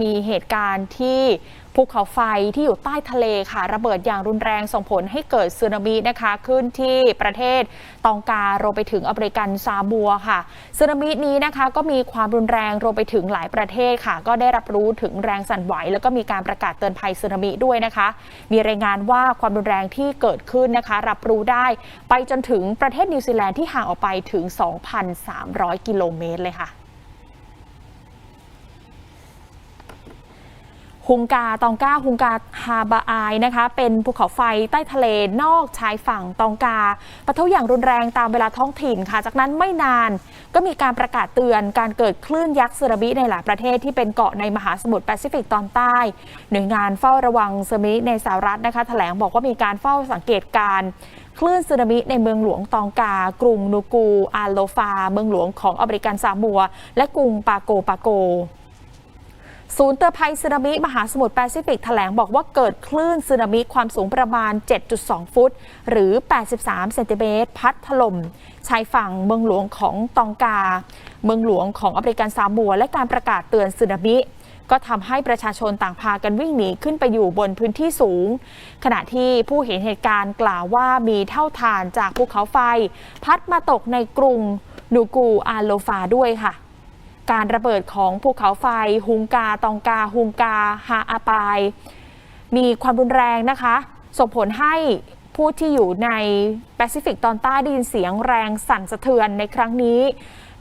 มีเหตุการณ์ที่ภูเขาไฟที่อยู่ใต้ทะเลค่ะ ระเบิดอย่างรุนแรงส่งผลให้เกิดสึนามินะคะ ขึ้นที่ประเทศตองการวมไปถึงอเมริกันซาบัวค่ะสึนามินี้นะคะ ก็มีความรุนแรงรวมไปถึงหลายประเทศค่ะ ก็ได้รับรู้ถึงแรงสั่นไหว แล้วก็มีการประกาศเตือนภัยสึนามิด้วยนะคะ มีรายงานว่าความรุนแรงที่เกิดขึ้นนะคะ รับรู้ได้ไปจนถึงประเทศนิวซีแลนด์ที่ห่างออกไปถึง 2,300 กิโลเมตรเลยค่ะ ฮุงกาตองกาฮุงกาฮาบาอายนะคะ เป็นภูเขาไฟใต้ทะเลนอกชายฝั่งตองกาปะทุอย่างรุนแรงตามเวลาท้องถิ่นค่ะ จากนั้นไม่นานก็มีการประกาศเตือนการเกิดคลื่นยักษ์สึนามิในหลายประเทศที่เป็นเกาะในมหาสมุทรแปซิฟิกตอนใต้ หน่วยงานเฝ้าระวังสึนามิในสหรัฐนะคะแถลงบอกว่ามีการเฝ้าสังเกตการคลื่นสึนามิในเมืองหลวงตองกา กรุงนูกูอาโลฟา เมืองหลวงของอเมริกันซามัว และกรุงปาโกปาโก ศูนย์เตือนภัยสึนามิมหาสมุทรแปซิฟิกแถลงบอกว่าเกิดคลื่นสึนามิความสูงประมาณ 7.2 ฟุต หรือ 83 เซนติเมตรพัดถล่มชายฝั่งเมืองหลวงของตองกา เมืองหลวงของอเมริกันซามัว และการประกาศเตือนสึนามิก็ทำให้ประชาชนต่างพากันวิ่งหนีขึ้นไปอยู่บนพื้นที่สูง ขณะที่ผู้เห็นเหตุการณ์กล่าวว่ามีเท่าฐานจากภูเขาไฟ พัดมาตกในกรุงนูกูอาโลฟาด้วยค่ะ การระเบิดของภูเขาไฟฮุงกา ตองกาฮุงกาฮาอาปาย มีความรุนแรงนะคะ ส่งผลให้ผู้ที่อยู่ในแปซิฟิกตอนใต้ได้ยินเสียงแรงสั่นสะเทือนในครั้งนี้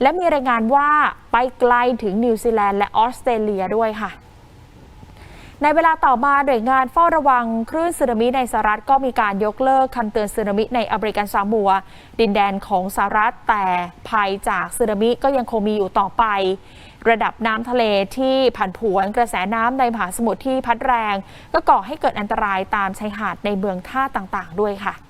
และมีรายงานว่าไปไกลถึงนิวซีแลนด์และออสเตรเลียด้วยค่ะ ในเวลาต่อมาหน่วยงานเฝ้าระวังคลื่นสึนามิในสหรัฐก็มีการยกเลิกคำเตือนสึนามิในอเมริกันซามัว ดินแดนของสหรัฐแต่ภัยจากสึนามิก็ยังคงมีอยู่ต่อไป ระดับน้ำทะเลที่ผันผวนกระแสน้ำในมหาสมุทรที่พัดแรง ก็ก่อให้เกิดอันตรายตามชายหาดในเมืองท่าต่างๆ ด้วยค่ะ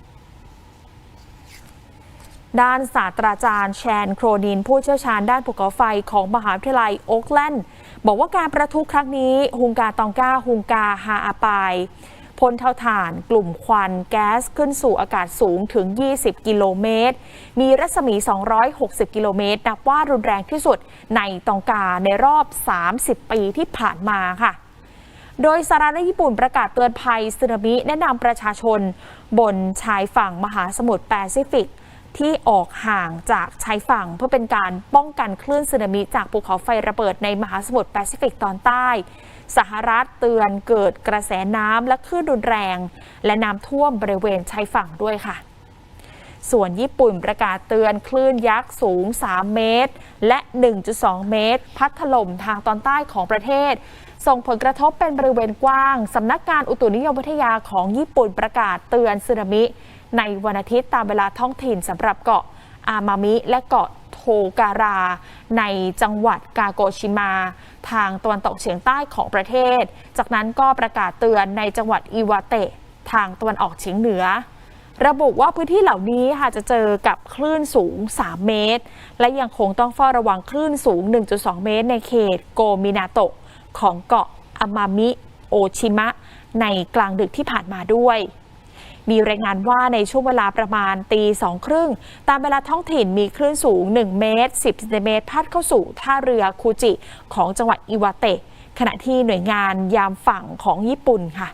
ด้านศาสตราจารย์แชนโครนิน ผู้เชี่ยวชาญด้านภูเขาไฟของมหาวิทยาลัยโอ๊กแลนด์ บอกว่าการประทุครั้งนี้ฮุงกาตองกาฮุงกาฮาอาปายพ่นเท่าฐานกลุ่มควันแก๊สขึ้นสู่อากาศสูงถึง 20 กิโลเมตร มีรัศมี 260 กิโลเมตร นับว่ารุนแรงที่สุดในตองกาในรอบ 30 ปีที่ผ่านมาค่ะ โดยสหรัฐญี่ปุ่นประกาศเตือนภัยสึนามิแนะนำประชาชน บนชายฝั่งมหาสมุทรแปซิฟิก ที่ออกห่างจากชายฝั่ง เพื่อเป็นการป้องกันคลื่นสึนามิจากภูเขาไฟระเบิดในมหาสมุทรแปซิฟิกตอนใต้ สหรัฐเตือนเกิดกระแสน้ำและคลื่นรุนแรง และน้ำท่วมบริเวณชายฝั่งด้วยค่ะ ส่วนญี่ปุ่นประกาศเตือนคลื่นยักษ์สูง 3 เมตร และ 1.2 เมตร พัดถล่มทางตอนใต้ของประเทศส่งผลกระทบเป็นบริเวณกว้าง สำนักงานอุตุนิยมวิทยาของญี่ปุ่นประกาศเตือนสึนามิ ในวันอาทิตย์ตามเวลาท้องถิ่นสำหรับเกาะอามามิและเกาะโทการา ในจังหวัดกาโกชิมา ทางตะวันตกเฉียงใต้ของประเทศ จากนั้นก็ประกาศเตือนในจังหวัดอิวาเตะ ทางตะวันออกเฉียงเหนือ ระบุว่าพื้นที่เหล่านี้ค่ะจะเจอกับคลื่นสูง 3 เมตร และยังคงต้องเฝ้าระวังคลื่นสูง 1.2 เมตร ในเขตโกมินาโตะของเกาะอามามิโอชิมะ ในกลางดึกที่ผ่านมาด้วย มีรายงานว่าในช่วงเวลาประมาณตีสองครึ่งตามเวลาท้องถิ่นมีคลื่นสูง 1 เมตร 10เซนติเมตรพัดเข้าสู่ท่าเรือคูจิ ของจังหวัดอิวาเตะขณะที่หน่วยงานยามฝั่งของญี่ปุ่นค่ะ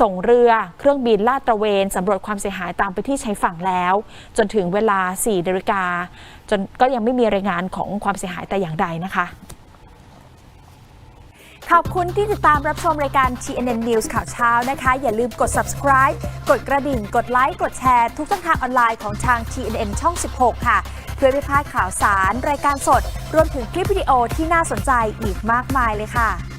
ส่งเรือเครื่องบินลาดตระเวนสำรวจความเสียหายตามไปที่ชายฝั่งแล้ว จนถึงเวลา4นาฬิกาจนก็ยังไม่มีรายงานของความเสียหายแต่อย่างใดนะคะ ขอบคุณที่ติดตามรับชมรายการ TNN News ข่าวเช้านะคะ อย่าลืมกด subscribe กดกระดิ่ง กดไลค์ กดแชร์ ทุกช่องทางออนไลน์ของทาง TNN ช่อง 16 ค่ะ เพื่อไม่พลาดข่าวสาร รายการสด รวมถึงคลิปวิดีโอที่น่าสนใจอีกมากมายเลยค่ะ